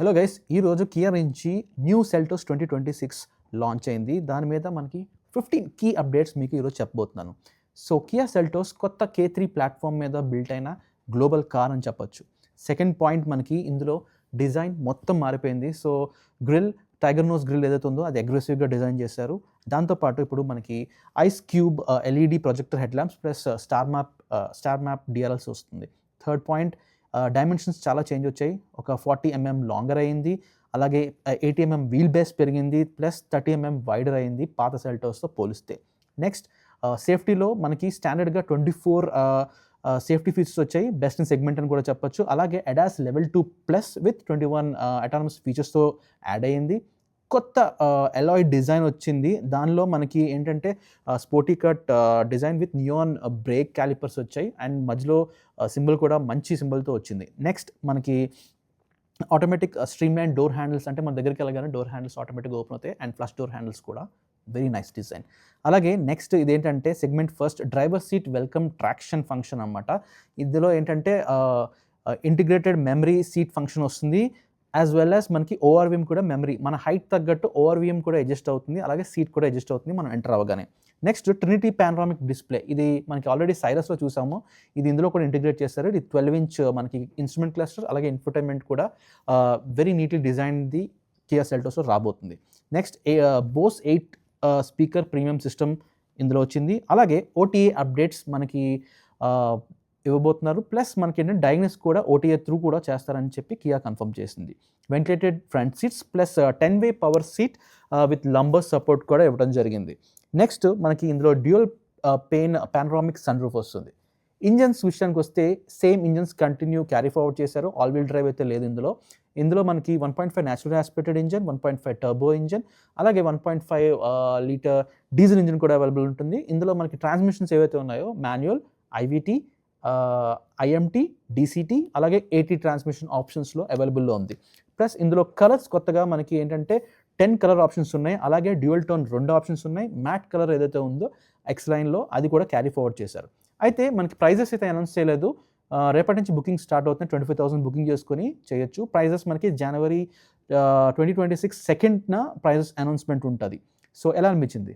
Hello guys ఈరోజు Kia నుంచి new Seltos twenty twenty six launch అయింది. దాని మీద మనకి ఫిఫ్టీన్ కీ అప్డేట్స్ మీకు ఈరోజు చెప్పబోతున్నాను. సో కియా సెల్టోస్ కొత్త కే త్రీ ప్లాట్ఫామ్ మీద బిల్ట్ అయిన గ్లోబల్ కార్ అని చెప్పొచ్చు. సెకండ్ పాయింట్ మనకి ఇందులో డిజైన్ మొత్తం మారిపోయింది. So grille tiger nose grille ఏదైతే ఉందో అది అగ్రెసివ్గా డిజైన్ చేశారు. దాంతోపాటు ఇప్పుడు మనకి ice cube LED projector head lamps plus star map star map DRLs వస్తుంది. థర్డ్ పాయింట్ డైమెన్షన్స్ చాలా చేంజ్ వచ్చాయి. ఒక ఫార్టీ ఎంఎం లాంగర్ అయింది. అలాగే ఎయిటీ ఎంఎం వీల్ బేస్ పెరిగింది. ప్లస్ థర్టీ ఎంఎం వైడర్ అయింది పాత సెల్టోస్తో పోలిస్తే. నెక్స్ట్ సేఫ్టీలో మనకి స్టాండర్డ్గా ట్వంటీ ఫోర్ సేఫ్టీ ఫీచర్స్ వచ్చాయి. బెస్ట్ ఇన్ సెగ్మెంట్ అని కూడా చెప్పొచ్చు. అలాగే ADAS level two plus with twenty one autonomous ఫీచర్స్తో add అయ్యింది కొత్త ఎలాయ్ డిజైన్ వచ్చింది. దానిలో మనకి ఏంటంటే sporty cut design with neon brake calipers వచ్చాయి. అండ్ మధ్యలో సింబల్ కూడా మంచి సింబల్తో వచ్చింది. నెక్స్ట్ మనకి automatic streamline door handles అంటే మన దగ్గరికి వెళ్ళగానే డోర్ హ్యాండిల్స్ ఆటోమేటిక్గా ఓపెన్ అవుతాయి. అండ్ ఫ్లష్ డోర్ హ్యాండిల్స్ కూడా వెరీ నైస్ డిజైన్ అలాగే నెక్స్ట్ ఇదేంటంటే segment first driver seat welcome traction function అనమాట ఇందులో ఏంటంటే ఇంటిగ్రేటెడ్ మెమరీ సీట్ ఫంక్షన్ వస్తుంది. యాజ్ వెల్ యాజ్ మనకి ఓఆర్వీఎం కూడా మెమరీ మన హైట్ తగ్గట్టు ఓఆర్విఎం కూడా అడ్జస్ట్ అవుతుంది అలాగే సీట్ కూడా అడ్జస్ట్ అవుతుంది మనం ఎంటర్ అవ్వగానే. నెక్స్ట్ ట్రినిటీ పానరామిక్ డిస్ప్లే ఇది మనకి ఆల్రెడీ సైరస్లో చూసాము. ఇది ఇందులో కూడా ఇంటిగ్రేట్ చేస్తారు ఇది ట్వెల్వ్ ఇంచ్ uh, మనకి ఇన్స్ట్రుమెంట్ క్లస్టర్ అలాగే ఇన్ఫర్టైన్మెంట్ కూడా very neatly design the Kia సెల్టోస్లో రాబోతుంది. Next Bose eight speaker premium system ఇందులో వచ్చింది. అలాగే ఓటీఏ అప్డేట్స్ మనకి uh, ఇవ్వబోతున్నారు. ప్లస్ మనకి ఏంటంటే డయాగ్నోస్ కూడా ఓటీఏ త్రూ కూడా చేస్తారని చెప్పి కియా కన్ఫర్మ్ చేసింది. Ventilated front seats plus ten way power seat with lumbar support కూడా ఇవ్వడం జరిగింది. నెక్స్ట్ మనకి ఇందులో dual pane panoramic sunroof వస్తుంది. ఇంజన్స్ విషయానికి వస్తే same engines continue carry forward చేశారు. ఆల్ వీల్ డ్రైవ్ అయితే లేదు ఇందులో. ఇందులో మనకి one point five natural aspirated engine one point five turbo engine అలాగే one point five litre diesel engine కూడా అవైలబుల్ ఉంటుంది. ఇందులో మనకి ట్రాన్స్మిషన్స్ ఏవైతే ఉన్నాయో మాన్యువల్ ఐవిటీ ఐఎంటీ డీసీటీ అలాగే ఏటీ ట్రాన్స్మిషన్ ఆప్షన్స్లో అవైలబుల్లో ఉంది. ప్లస్ ఇందులో కలర్స్ కొత్తగా మనకి ఏంటంటే టెన్ కలర్ ఆప్షన్స్ ఉన్నాయి. అలాగే డ్యూయల్ టోన్ రెండు ఆప్షన్స్ ఉన్నాయి. మ్యాట్ కలర్ ఏదైతే ఉందో ఎక్స్ లైన్లో అది కూడా క్యారీ ఫార్వర్డ్ చేశారు. అయితే మనకి ప్రైజెస్ అయితే అనౌన్స్ చేయలేదు. రేపటి నుంచి బుకింగ్ స్టార్ట్ అవుతుంది. ట్వంటీ ఫైవ్ థౌసండ్ బుకింగ్ చేసుకొని చేయొచ్చు. ప్రైజెస్ మనకి జనవరి ట్వంటీ ట్వంటీ సిక్స్ సెకండ్న ప్రైజెస్ అనౌన్స్మెంట్ ఉంటుంది. సో ఎలా అనిపించింది?